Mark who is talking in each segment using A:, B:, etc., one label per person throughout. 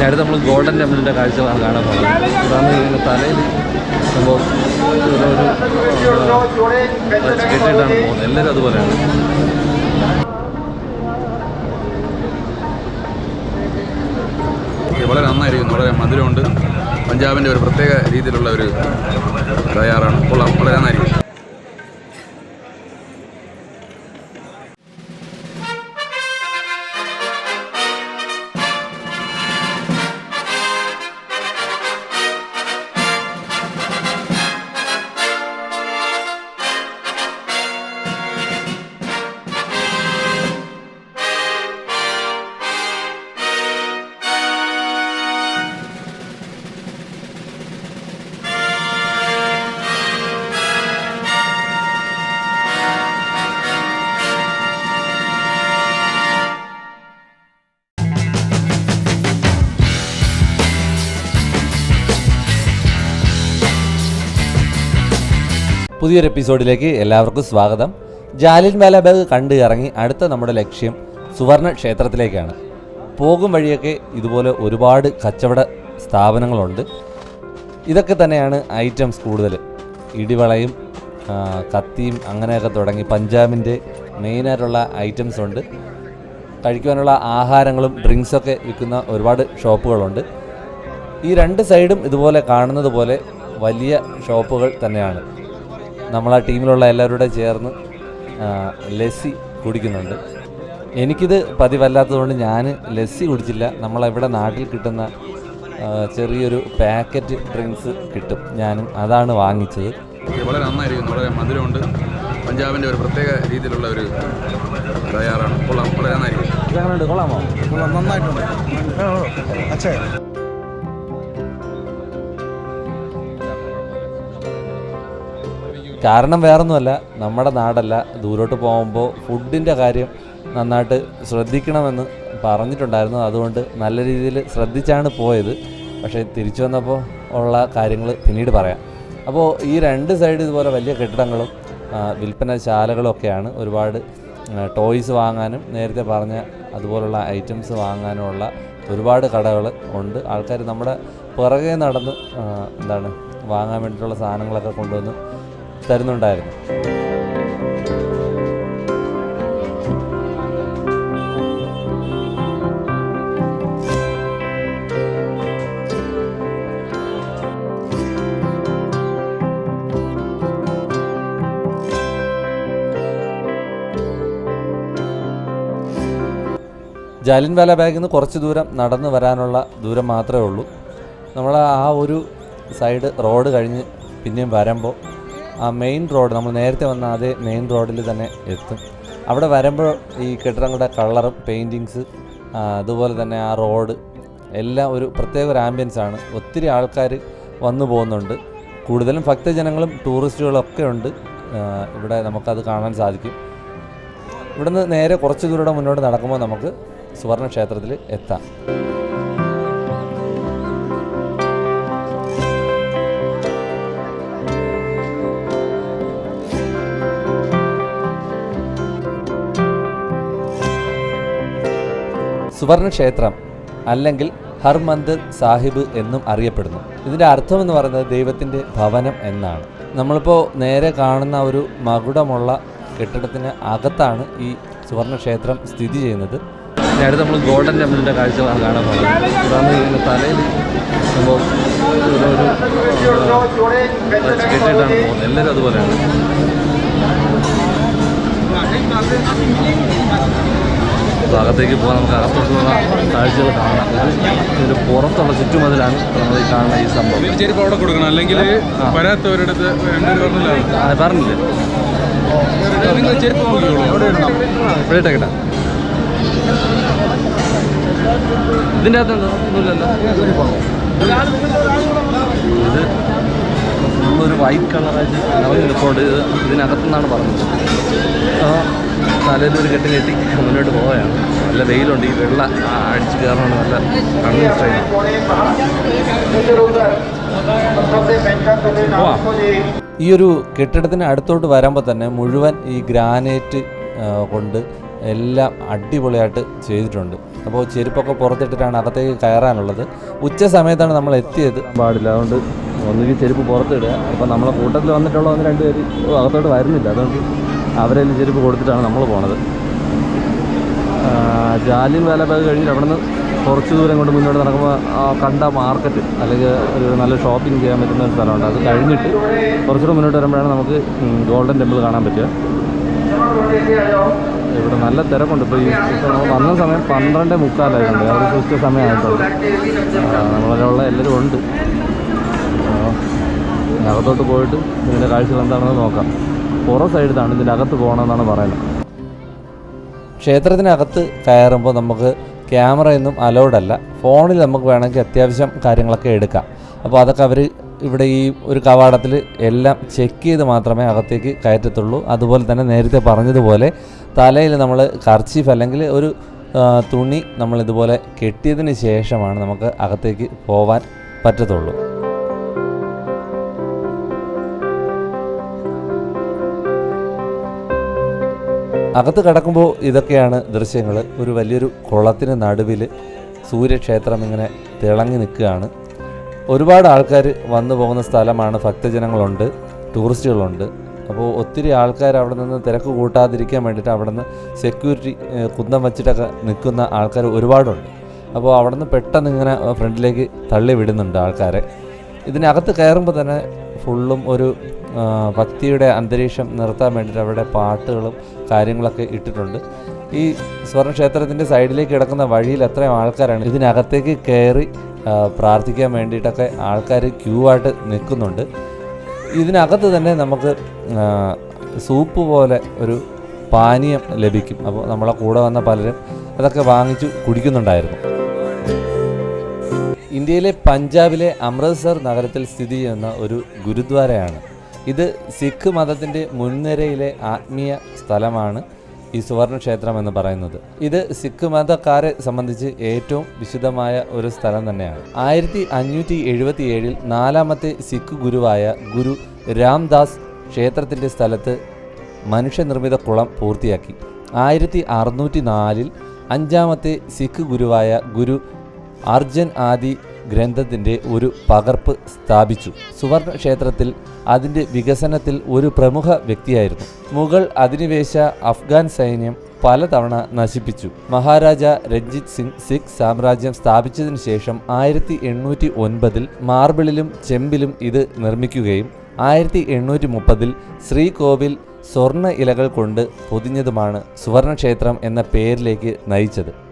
A: നേരത്തെ നമ്മൾ ഗോൾഡൻ ടെമ്പിളിന്റെ കാഴ്ച കാണാൻ പോകുന്നത് അതാണ് ഇതിന്റെ തലയിൽ സംഭവം. കെട്ടിയിട്ടാണ് പോകുന്നത് എല്ലാവരും അതുപോലെയാണ്
B: വളരെ നന്നായിരിക്കുന്നു. വളരെ മധുരമുണ്ട്. പഞ്ചാബിന്റെ ഒരു പ്രത്യേക രീതിയിലുള്ള ഒരു തയ്യാറാണ്. കൊള്ളാം. വളരെ നന്നായിരിക്കും
C: പുതിയൊരു എപ്പിസോഡിലേക്ക് എല്ലാവർക്കും സ്വാഗതം. ജാലിൻ വാലാബാഗ് കണ്ടു ഇറങ്ങി അടുത്ത നമ്മുടെ ലക്ഷ്യം സുവർണ ക്ഷേത്രത്തിലേക്കാണ്. പോകും വഴിയൊക്കെ ഇതുപോലെ ഒരുപാട് കച്ചവട സ്ഥാപനങ്ങളുണ്ട്. ഇതൊക്കെ തന്നെയാണ് ഐറ്റംസ് കൂടുതൽ. ഇടിവളയും കത്തിയും അങ്ങനെയൊക്കെ തുടങ്ങി പഞ്ചാബിന്റെ മെയിനായിട്ടുള്ള ഐറ്റംസ് ഉണ്ട്. കഴിക്കുവാനുള്ള ആഹാരങ്ങളും ഡ്രിങ്ക്സൊക്കെ വിൽക്കുന്ന ഒരുപാട് ഷോപ്പുകളുണ്ട്. ഈ രണ്ട് സൈഡും ഇതുപോലെ കാണുന്നത് പോലെ വലിയ ഷോപ്പുകൾ തന്നെയാണ്. നമ്മളാ ടീമിലുള്ള എല്ലാവരുടെ ചേർന്ന് ആ, ലസ്സി കുടിക്കുന്നുണ്ട്. എനിക്കിത് പതിവല്ലാത്തതുകൊണ്ട് ഞാൻ ലസ്സി കുടിച്ചില്ല. നമ്മളെവിടെ നാട്ടിൽ കിട്ടുന്ന ചെറിയൊരു പാക്കറ്റ് ഡ്രിങ്ക്സ് കിട്ടും ഞാനും. അതാണ് വാങ്ങിച്ചത്.
B: വളരെ നന്നായിരിക്കുന്നു. വളരെ മധുരമുണ്ട്. പഞ്ചാബിന്റെ ഒരു പ്രത്യേക രീതിയിലുള്ള ഒരു തയ്യാറാണ്. കൊള്ളാം. വളരെ നന്നായിരിക്കും
A: കൊള്ളാമോ?
D: നന്നായിട്ടുണ്ട്.
C: കാരണം വേറൊന്നുമല്ല നമ്മുടെ നാടല്ല. ദൂരോട്ട് പോകുമ്പോൾ ഫുഡിന്റെ കാര്യം നന്നായിട്ട് ശ്രദ്ധിക്കണമെന്ന് പറഞ്ഞിട്ടുണ്ടായിരുന്നു. അതുകൊണ്ട് നല്ല രീതിയിൽ ശ്രദ്ധിച്ചാണ് പോയത്. പക്ഷേ തിരിച്ചു വന്നപ്പോൾ ഉള്ള കാര്യങ്ങൾ പിന്നീട് പറയാം. അപ്പോൾ ഈ രണ്ട് സൈഡ് ഇതുപോലെ വലിയ കെട്ടിടങ്ങളും വിൽപ്പന ശാലകളൊക്കെയാണ് ഒരുപാട് ടോയ്സ് വാങ്ങാനും നേരത്തെ പറഞ്ഞ അതുപോലുള്ള ഐറ്റംസ് വാങ്ങാനുമുള്ള ഒരുപാട് കടകൾ ഉണ്ട്. ആൾക്കാർ നമ്മുടെ പുറകെ നടന്ന് എന്താണ് വാങ്ങാൻ വേണ്ടിയിട്ടുള്ള സാധനങ്ങളൊക്കെ കൊണ്ടുവന്ന് തരുന്നുണ്ടായിരുന്നു. ജാലിൻ വാല ബാഗിൽ നിന്ന് കുറച്ച് ദൂരം നടന്നു വരാനുള്ള ദൂരം മാത്രമേ ഉള്ളൂ. നമ്മൾ ആ ഒരു സൈഡ് റോഡ് കഴിഞ്ഞ് പിന്നെയും വരുമ്പോൾ ആ മെയിൻ റോഡ് നമ്മൾ നേരത്തെ വന്ന അതേ മെയിൻ റോഡിൽ തന്നെ എത്തും. അവിടെ വരുമ്പോൾ ഈ കെട്ടിടങ്ങളുടെ കളറും പെയിന്റിങ്സ് അതുപോലെ തന്നെ ആ റോഡ് എല്ലാം ഒരു പ്രത്യേക ഒരു ആംബിയൻസ് ആണ്. ഒത്തിരി ആൾക്കാർ വന്നു പോകുന്നുണ്ട്. കൂടുതലും ഭക്തജനങ്ങളും ടൂറിസ്റ്റുകളും ഒക്കെ ഉണ്ട് ഇവിടെ നമുക്കത് കാണാൻ സാധിക്കും. ഇവിടുന്ന് നേരെ കുറച്ച് ദൂരം മുന്നോട്ട് നടക്കുമ്പോൾ നമുക്ക് സുവർണ ക്ഷേത്രത്തിൽ എത്താം. സുവർണ ക്ഷേത്രം അല്ലെങ്കിൽ ഹർമന്ദിർ സാഹിബ് എന്നും അറിയപ്പെടുന്നു. ഇതിന്റെ അർത്ഥം എന്ന് പറയുന്നത് ദൈവത്തിന്റെ ഭവനം എന്നാണ്. നമ്മളിപ്പോൾ നേരെ കാണുന്ന ഒരു മകുടമുള്ള കെട്ടിടത്തിന് അകത്താണ് ഈ സുവർണക്ഷേത്രം സ്ഥിതി ചെയ്യുന്നത്.
A: നേരത്തെ നമ്മൾ ഗോൾഡൻ ടെമ്പിളിന്റെ കാഴ്ച കാണാൻ പോകുന്നത് തലയിൽ പോകുന്നത് എല്ലാവരും അതുപോലെയാണ്. അകത്തേക്ക് പോകാൻ നമുക്ക് അകത്തോട്ടുള്ള കാഴ്ചകൾ കാണാം. ഇത് ഇതിന്റെ പുറത്തുള്ള ചുറ്റുമതിലാണ് നമ്മൾ ഈ കാണുന്ന ഈ സംഭവം.
B: ചെരുപ്പ് അവിടെ കൊടുക്കണം. അല്ലെങ്കിൽ വരാത്തവരുടെ പറഞ്ഞില്ലേ. നിങ്ങൾ ചെരുപ്പ് നോക്കിയോളൂ അവിടെ ഇടണം.
A: ഇവിടെ ഇട്ടേക്കട്ടെ. ഇതിന്റെ അകത്ത് ഒന്നുമില്ലല്ലോ. ഇത് ഫുള്ളൊരു വൈറ്റ് കളറായിട്ട് നിൽപ്പുണ്ട്. ഇത് ഇതിനകത്തുനിന്നാണ് പറഞ്ഞത്. തലയിലൊരു കെട്ട് കെട്ടി മുന്നോട്ട് പോവുകയാണ്. നല്ല വെയിലുണ്ട്. ഈ വെള്ള അടിച്ച് കയറണം നല്ല കണ്ണു ട്രെയിൻ
C: ഈ ഒരു കെട്ടിടത്തിന് അടുത്തോട്ട് വരുമ്പോൾ തന്നെ മുഴുവൻ ഈ ഗ്രാനൈറ്റ് കൊണ്ട് എല്ലാം അടിപൊളിയായിട്ട് ചെയ്തിട്ടുണ്ട്. അപ്പോൾ ചെരുപ്പൊക്കെ പുറത്തിട്ടിട്ടാണ് അകത്തേക്ക് കയറാനുള്ളത്. ഉച്ച സമയത്താണ് നമ്മൾ എത്തിയത്.
A: പാടില്ല. അതുകൊണ്ട് ഒന്നുകിൽ ചെരുപ്പ് പുറത്തിടുക. അപ്പോൾ നമ്മളെ കൂട്ടത്തിൽ വന്നിട്ടുള്ള ഒന്ന് രണ്ട് പേര് അകത്തോട്ട് വരുന്നില്ല. അതുകൊണ്ട് അവരെല്ലാം ചെരുപ്പ് കൊടുത്തിട്ടാണ് നമ്മൾ പോണത്. ജാലിയൻ വാലാബാഗ് കഴിഞ്ഞിട്ട് അവിടെ നിന്ന് കുറച്ച് ദൂരം കൊണ്ട് മുന്നോട്ട് നടക്കുമ്പോൾ കണ്ട മാർക്കറ്റ് അല്ലെങ്കിൽ ഒരു നല്ല ഷോപ്പിംഗ് ചെയ്യാൻ പറ്റുന്ന ഒരു സ്ഥലമുണ്ട്. അത് കഴിഞ്ഞിട്ട് കുറച്ചുകൂടെ മുന്നോട്ട് വരുമ്പോഴാണ് നമുക്ക് ഗോൾഡൻ ടെമ്പിൾ കാണാൻ പറ്റുക. ഇവിടെ നല്ല തിരക്കുണ്ട്. ഇപ്പോൾ ഈ വന്ന സമയം പന്ത്രണ്ട് മുക്കാലായിട്ടുണ്ട്. അവർ ഉച്ച സമയമായിട്ടുണ്ട് ആ, നമ്മളതിലുള്ള എല്ലാവരും ഉണ്ട്. അകത്തോട്ട് പോയിട്ട് ഇതിന്റെ കാഴ്ചകൾ എന്താണെന്ന് നോക്കാം. പുറം സൈഡിലാണ് ഇതിന്റെ അകത്ത് പോകണമെന്നാണ് പറയുന്നത്.
C: ക്ഷേത്രത്തിനകത്ത് കയറുമ്പോൾ നമുക്ക് ക്യാമറയൊന്നും അലൗഡ് അല്ല. ഫോണിൽ നമുക്ക് വേണമെങ്കിൽ അത്യാവശ്യം കാര്യങ്ങളൊക്കെ എടുക്കാം. അപ്പോൾ അതൊക്കെ അവർ ഇവിടെ ഈ ഒരു കവാടത്തിൽ എല്ലാം ചെക്ക് ചെയ്ത് മാത്രമേ അകത്തേക്ക് കയറ്റത്തുള്ളൂ. അതുപോലെ തന്നെ നേരത്തെ പറഞ്ഞതുപോലെ തലയിൽ നമ്മൾ കർച്ചീഫ് അല്ലെങ്കിൽ ഒരു തുണി നമ്മൾ ഇതുപോലെ കെട്ടിയതിന് ശേഷമാണ് നമുക്ക് അകത്തേക്ക് പോവാൻ പറ്റത്തുള്ളൂ. അകത്ത് കടക്കുമ്പോൾ ഇതൊക്കെയാണ് ദൃശ്യങ്ങൾ ഒരു വലിയൊരു കുളത്തിന് നടുവിൽ സൂര്യക്ഷേത്രം ഇങ്ങനെ തിളങ്ങി നിൽക്കുകയാണ്. ഒരുപാട് ആൾക്കാർ വന്നു പോകുന്ന സ്ഥലമാണ് ഭക്തജനങ്ങളുണ്ട് ടൂറിസ്റ്റുകളുണ്ട്. അപ്പോൾ ഒത്തിരി ആൾക്കാർ അവിടെ നിന്ന് തിരക്ക് കൂട്ടാതിരിക്കാൻ വേണ്ടിയിട്ട് അവിടെ നിന്ന് സെക്യൂരിറ്റി കുന്തം വച്ചിട്ടൊക്കെ നിൽക്കുന്ന ആൾക്കാർ ഒരുപാടുണ്ട്. അപ്പോൾ അവിടെ നിന്ന് പെട്ടെന്ന് ഇങ്ങനെ ഫ്രണ്ടിലേക്ക് തള്ളി വിടുന്നുണ്ട് ആൾക്കാരെ. ഇതിനകത്ത് കയറുമ്പോൾ തന്നെ ഫുള്ളും ഒരു ഭക്തിയുടെ അന്തരീക്ഷം നിർത്താൻ വേണ്ടിയിട്ട് അവരുടെ പാട്ടുകളും കാര്യങ്ങളൊക്കെ ഇട്ടിട്ടുണ്ട്. ഈ സ്വർണക്ഷേത്രത്തിന്റെ സൈഡിലേക്ക് കിടക്കുന്ന വഴിയിൽ എത്രയും ആൾക്കാരാണ് ഇതിനകത്തേക്ക് കയറി പ്രാർത്ഥിക്കാൻ വേണ്ടിയിട്ടൊക്കെ ആൾക്കാർ ക്യൂ ആയിട്ട് നിൽക്കുന്നുണ്ട്. ഇതിനകത്ത് തന്നെ നമുക്ക് സൂപ്പ് പോലെ ഒരു പാനീയം ലഭിക്കും. അപ്പോൾ നമ്മളെ കൂടെ വന്ന പലരും അതൊക്കെ വാങ്ങിച്ചു കുടിക്കുന്നുണ്ടായിരുന്നു. ഇന്ത്യയിലെ പഞ്ചാബിലെ അമൃത്സർ നഗരത്തിൽ സ്ഥിതി ചെയ്യുന്ന ഒരു ഗുരുദ്വാരയാണ്. ഇത് സിഖ് മതത്തിന്റെ മുൻനിരയിലെ ആത്മീയ സ്ഥലമാണ് ഈ സുവർണ ക്ഷേത്രം എന്ന് പറയുന്നത്. ഇത് സിഖ് മതക്കാരെ സംബന്ധിച്ച് ഏറ്റവും വിശുദ്ധമായ ഒരു സ്ഥലം തന്നെയാണ്. ആയിരത്തി അഞ്ഞൂറ്റി എഴുപത്തി ഏഴിൽ നാലാമത്തെ സിഖ് ഗുരുവായ ഗുരു രാംദാസ് ക്ഷേത്രത്തിന്റെ സ്ഥലത്ത് മനുഷ്യനിർമ്മിത കുളം പൂർത്തിയാക്കി. ആയിരത്തി അറുന്നൂറ്റി നാലിൽ അഞ്ചാമത്തെ സിഖ് ഗുരുവായ ഗുരു അർജൻ ആദി ഗ്രന്ഥത്തിന്റെ ഒരു പകർപ്പ് സ്ഥാപിച്ചു. സുവർണ ക്ഷേത്രത്തിൽ അതിന്റെ വികസനത്തിൽ ഒരു പ്രമുഖ വ്യക്തിയായിരുന്നു. മുഗൾ അധിനിവേശ അഫ്ഗാൻ സൈന്യം പലതവണ നശിപ്പിച്ചു. മഹാരാജ രഞ്ജിത് സിംഗ് സിഖ് സാമ്രാജ്യം സ്ഥാപിച്ചതിനു ശേഷം ആയിരത്തി എണ്ണൂറ്റി ഒൻപതിൽ മാർബിളിലും ചെമ്പിലും ഇത് നിർമ്മിക്കുകയും ആയിരത്തി എണ്ണൂറ്റി മുപ്പതിൽ ശ്രീകോവിൽ സ്വർണ ഇലകൾ കൊണ്ട് പൊതിഞ്ഞതുമാണ് സുവർണക്ഷേത്രം എന്ന പേരിലേക്ക് നയിച്ചത്.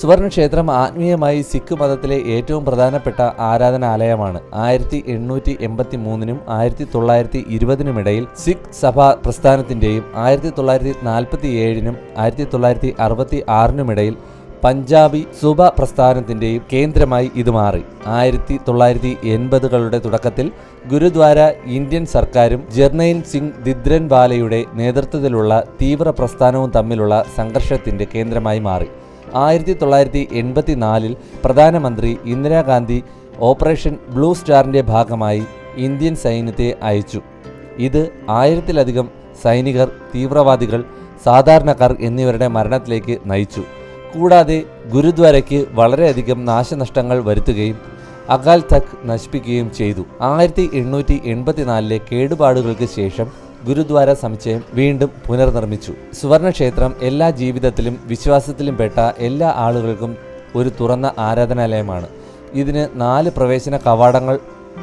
C: സുവർണക്ഷേത്രം ആത്മീയമായി സിഖ് മതത്തിലെ ഏറ്റവും പ്രധാനപ്പെട്ട ആരാധനാലയമാണ്. ആയിരത്തി എണ്ണൂറ്റി എൺപത്തി മൂന്നിനും ആയിരത്തി തൊള്ളായിരത്തി ഇരുപതിനുമിടയിൽ സിഖ് സഭാ പ്രസ്ഥാനത്തിന്റെയും ആയിരത്തി തൊള്ളായിരത്തി നാൽപ്പത്തി ഏഴിനും ആയിരത്തി തൊള്ളായിരത്തി അറുപത്തി ആറിനുമിടയിൽ പഞ്ചാബി സുബ പ്രസ്ഥാനത്തിന്റെയും കേന്ദ്രമായി ഇത് മാറി. ആയിരത്തി തൊള്ളായിരത്തി എൺപതുകളുടെ തുടക്കത്തിൽ ഗുരുദ്വാര ഇന്ത്യൻ സർക്കാരും ജർണൈൽ സിംഗ് ദിദ്രൻ ദിദ്രൻവാലയുടെ നേതൃത്വത്തിലുള്ള തീവ്ര പ്രസ്ഥാനവും തമ്മിലുള്ള സംഘർഷത്തിന്റെ കേന്ദ്രമായി മാറി. ആയിരത്തി തൊള്ളായിരത്തി എൺപത്തി നാലിൽ പ്രധാനമന്ത്രി ഇന്ദിരാഗാന്ധി ഓപ്പറേഷൻ ബ്ലൂ സ്റ്റാറിന്റെ ഭാഗമായി ഇന്ത്യൻ സൈന്യത്തെ അയച്ചു. ഇത് ആയിരത്തിലധികം സൈനികർ തീവ്രവാദികൾ സാധാരണക്കാർ എന്നിവരുടെ മരണത്തിലേക്ക് നയിച്ചു. കൂടാതെ ഗുരുദ്വാരയ്ക്ക് വളരെയധികം നാശനഷ്ടങ്ങൾ വരുത്തുകയും അകാൽ തക് നശിപ്പിക്കുകയും ചെയ്തു. ആയിരത്തി എണ്ണൂറ്റി എൺപത്തിനാലിലെ കേടുപാടുകൾക്ക് ശേഷം ഗുരുദ്വാര സമുച്ചയം വീണ്ടും പുനർനിർമ്മിച്ചു. സുവർണക്ഷേത്രം എല്ലാ ജീവിതത്തിലും വിശ്വാസത്തിലും പെട്ട എല്ലാ ആളുകൾക്കും ഒരു തുറന്ന ആരാധനാലയമാണ്. ഇതിന് നാല് പ്രവേശന കവാടങ്ങൾ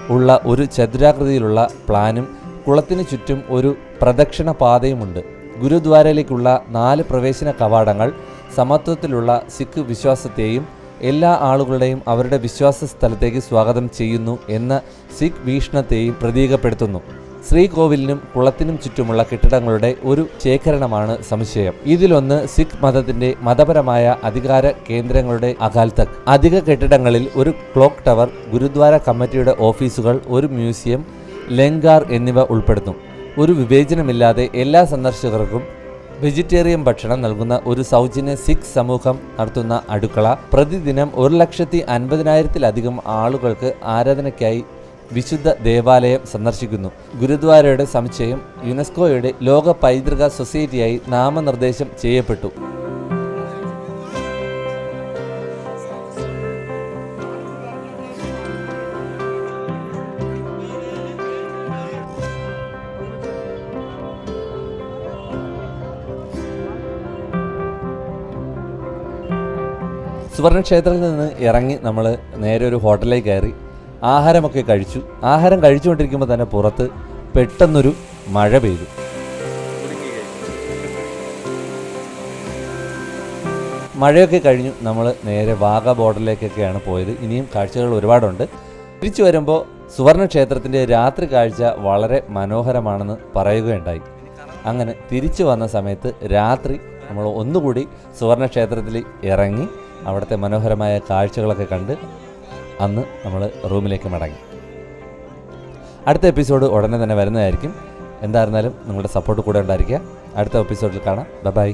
C: ഉള്ള ഒരു ചതുരാകൃതിയിലുള്ള പ്ലാനും കുളത്തിന് ചുറ്റും ഒരു പ്രദക്ഷിണ പാതയുമുണ്ട്. ഗുരുദ്വാരയിലേക്കുള്ള നാല് പ്രവേശന കവാടങ്ങൾ സമത്വത്തിലുള്ള സിഖ് വിശ്വാസത്തെയും എല്ലാ ആളുകളുടെയും അവരുടെ വിശ്വാസ സ്ഥലത്തേക്ക് സ്വാഗതം ചെയ്യുന്നു എന്ന സിഖ് വീക്ഷണത്തെയും പ്രതീകപ്പെടുത്തുന്നു. ശ്രീകോവിലിനും കുളത്തിനും ചുറ്റുമുള്ള കെട്ടിടങ്ങളുടെ ഒരു ശേഖരണമാണ് സംശയം ഇതിലൊന്ന് സിഖ് മതത്തിന്റെ മതപരമായ അധികാര കേന്ദ്രങ്ങളുടെ അകാൽത്തക്. അധിക കെട്ടിടങ്ങളിൽ ഒരു ക്ലോക്ക് ടവർ ഗുരുദ്വാര കമ്മിറ്റിയുടെ ഓഫീസുകൾ ഒരു മ്യൂസിയം ലെങ്കാർ എന്നിവ ഉൾപ്പെടുന്നു. ഒരു വിവേചനമില്ലാതെ എല്ലാ സന്ദർശകർക്കും വെജിറ്റേറിയൻ ഭക്ഷണം നൽകുന്ന ഒരു സൗജന്യ സിഖ് സമൂഹം നടത്തുന്ന അടുക്കള പ്രതിദിനം ഒരു ലക്ഷത്തി അൻപതിനായിരത്തിലധികം ആളുകൾക്ക് ആരാധനയ്ക്കായി വിശുദ്ധ ദേവാലയം സന്ദർശിക്കുന്നു. ഗുരുദ്വാരയുടെ സമുച്ചയം യുനെസ്കോയുടെ ലോക പൈതൃക സൊസൈറ്റിയായി നാമനിർദ്ദേശം ചെയ്യപ്പെട്ടു. സുവർണക്ഷേത്രത്തിൽ നിന്ന് ഇറങ്ങി നമ്മൾ നേരെ ഒരു ഹോട്ടലിലേക്ക് കയറി. ആഹാരമൊക്കെ കഴിച്ചു. ആഹാരം കഴിച്ചുകൊണ്ടിരിക്കുമ്പോൾ തന്നെ പുറത്ത് പെട്ടെന്നൊരു മഴ പെയ്തു. മഴയൊക്കെ കഴിഞ്ഞു. നമ്മൾ നേരെ വാഗ ബോർഡറിലേക്കൊക്കെയാണ് പോയത്. ഇനിയും കാഴ്ചകൾ ഒരുപാടുണ്ട്. തിരിച്ചു വരുമ്പോൾ സുവർണ ക്ഷേത്രത്തിന്റെ രാത്രി കാഴ്ച വളരെ മനോഹരമാണെന്ന് പറയുകയുണ്ടായി. അങ്ങനെ തിരിച്ചു വന്ന സമയത്ത് രാത്രി നമ്മൾ ഒന്നുകൂടി സുവർണ ക്ഷേത്രത്തിൽ ഇറങ്ങി അവിടുത്തെ മനോഹരമായ കാഴ്ചകളൊക്കെ കണ്ട് അന്ന് നമ്മൾ റൂമിലേക്ക് മടങ്ങി. അടുത്ത എപ്പിസോഡ് ഉടനെ തന്നെ വരുന്നതായിരിക്കും. എന്തായിരുന്നാലും നിങ്ങളുടെ സപ്പോർട്ട് കൂടെ ഉണ്ടായിരിക്കുക. അടുത്ത എപ്പിസോഡിൽ കാണാം. ബൈ